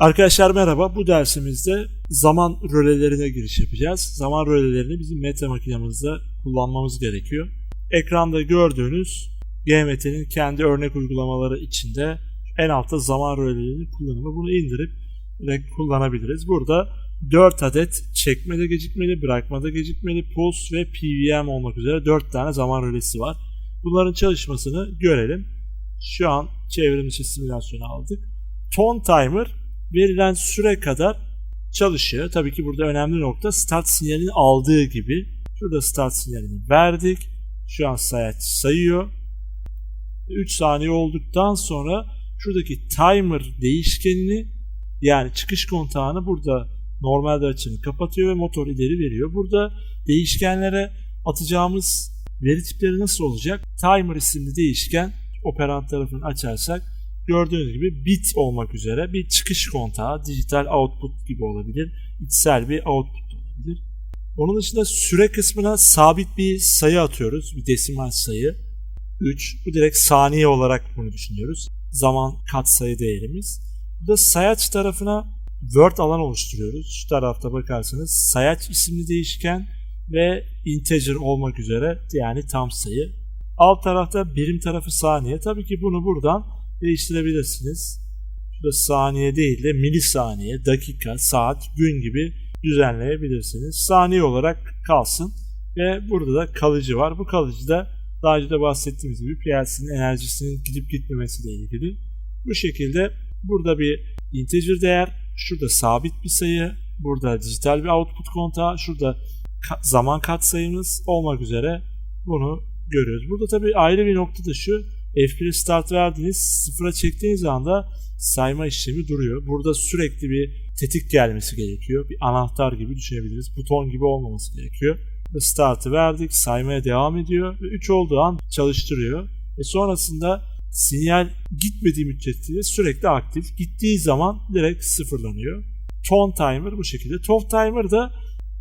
Arkadaşlar merhaba. Bu dersimizde zaman rölelerine giriş yapacağız. Zaman rölelerini bizim meta makinemizde kullanmamız gerekiyor. Ekranda gördüğünüz GMT'nin kendi örnek uygulamaları içinde en altta zaman rölelerinin kullanımı. Bunu indirip kullanabiliriz. Burada 4 adet çekmede gecikmeli, bırakmada gecikmeli, pulse ve PVM olmak üzere 4 tane zaman rölesi var. Bunların çalışmasını görelim. Şu an çevrim içi simülasyonu aldık. Tone timer verilen süre kadar çalışıyor. Tabii ki burada önemli nokta start sinyalini aldığı gibi. Şurada start sinyalini verdik. Şu an sayaç sayıyor. 3 saniye olduktan sonra şuradaki timer değişkenini yani çıkış kontağını burada normalde açını kapatıyor ve motor ileri veriyor. Burada değişkenlere atacağımız veri tipleri nasıl olacak? Timer isimli değişken operant tarafını açarsak gördüğünüz gibi bit olmak üzere bir çıkış kontağı, dijital output gibi olabilir, içsel bir output olabilir. Onun dışında süre kısmına sabit bir sayı atıyoruz, bir desimal sayı. 3. Bu direkt saniye olarak bunu düşünüyoruz. Zaman katsayı değerimiz. Burada sayaç tarafına word alan oluşturuyoruz. Şu tarafta bakarsanız sayaç isimli değişken ve integer olmak üzere yani tam sayı. Alt tarafta birim tarafı saniye. Tabii ki bunu buradan değiştirebilirsiniz. Şurada saniye değil de milisaniye, dakika, saat, gün gibi düzenleyebilirsiniz. Saniye olarak kalsın ve burada da kalıcı var. Bu kalıcı da daha önce de bahsettiğimiz gibi PLC'nin enerjisinin gidip gitmemesiyle ilgili. Bu şekilde burada bir integer değer, şurada sabit bir sayı, burada dijital bir output kontağı, şurada zaman katsayımız olmak üzere bunu görüyoruz. Burada tabii ayrı bir nokta da şu. F1'e start verdiğiniz sıfıra çektiğiniz anda sayma işlemi duruyor. Burada sürekli bir tetik gelmesi gerekiyor. Bir anahtar gibi düşünebiliriz. Buton gibi olmaması gerekiyor. Startı verdik. Saymaya devam ediyor. Ve 3 olduğu an çalıştırıyor. Ve sonrasında sinyal gitmediği müddetçe sürekli aktif. Gittiği zaman direkt sıfırlanıyor. Tone timer bu şekilde. Tone timer da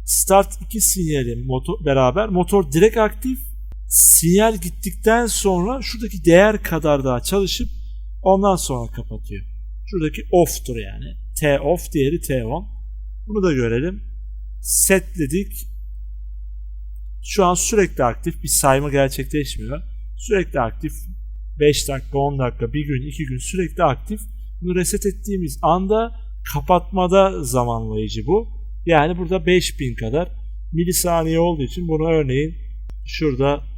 start 2 sinyali motor, beraber motor direkt aktif sinyal gittikten sonra şuradaki değer kadar daha çalışıp ondan sonra kapatıyor. Şuradaki off'tur yani. T off diğeri T on. Bunu da görelim. Setledik. Şu an sürekli aktif bir sayma gerçekleşmiyor. Sürekli aktif 5 dakika, 10 dakika, 1 gün, 2 gün sürekli aktif. Bunu reset ettiğimiz anda kapatmada zamanlayıcı bu. Yani burada 5000 kadar milisaniye olduğu için bunu örneğin şurada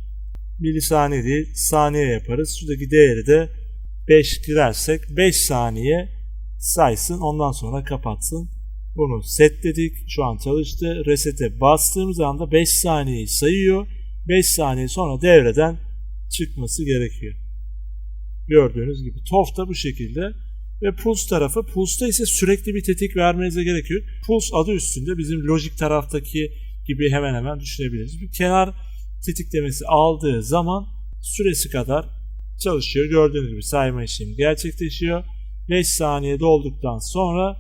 milisaniye değil saniye yaparız. Şuradaki değeri de 5 girersek 5 saniye saysın ondan sonra kapatsın. Bunu setledik. Şu an çalıştı. Reset'e bastığımız anda 5 saniyeyi sayıyor. 5 saniye sonra devreden çıkması gerekiyor. Gördüğünüz gibi TOF da bu şekilde. Ve Pulse tarafı. Pulse'da ise sürekli bir tetik vermenize gerekiyor. Pulse adı üstünde bizim lojik taraftaki gibi hemen hemen düşünebiliriz. Bir kenar tetiklemesi aldığı zaman süresi kadar çalışıyor. Gördüğünüz gibi sayma işlemi gerçekleşiyor. 5 saniye dolduktan sonra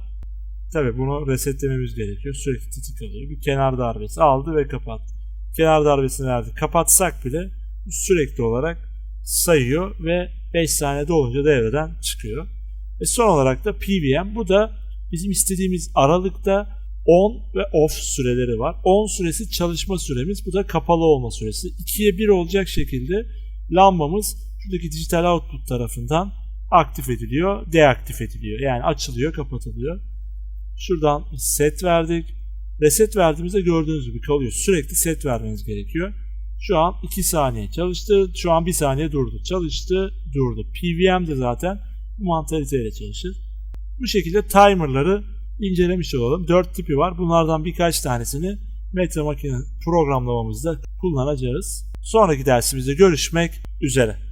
tabi bunu resetlememiz gerekiyor. Sürekli tetik alıyor. Bir kenar darbesi aldı ve kapattı. Kenar darbesini verdi. Kapatsak bile sürekli olarak sayıyor ve 5 saniye dolunca devreden çıkıyor. Ve son olarak da PVM. Bu da bizim istediğimiz aralıkta on ve off süreleri var. On süresi çalışma süremiz. Bu da kapalı olma süresi. 2'ye 1 olacak şekilde lambamız şuradaki dijital output tarafından aktif ediliyor, deaktif ediliyor. Yani açılıyor, kapatılıyor. Şuradan set verdik. Reset verdiğimizde gördüğünüz gibi kalıyor. Sürekli set vermeniz gerekiyor. Şu an 2 saniye çalıştı. Şu an 1 saniye durdu. Çalıştı, durdu. PVM de zaten bu mantaliteyle çalışır. Bu şekilde timerları incelemiş olalım. 4 tipi var. Bunlardan birkaç tanesini Meta Makine programlamamızda kullanacağız. Sonraki dersimizde görüşmek üzere.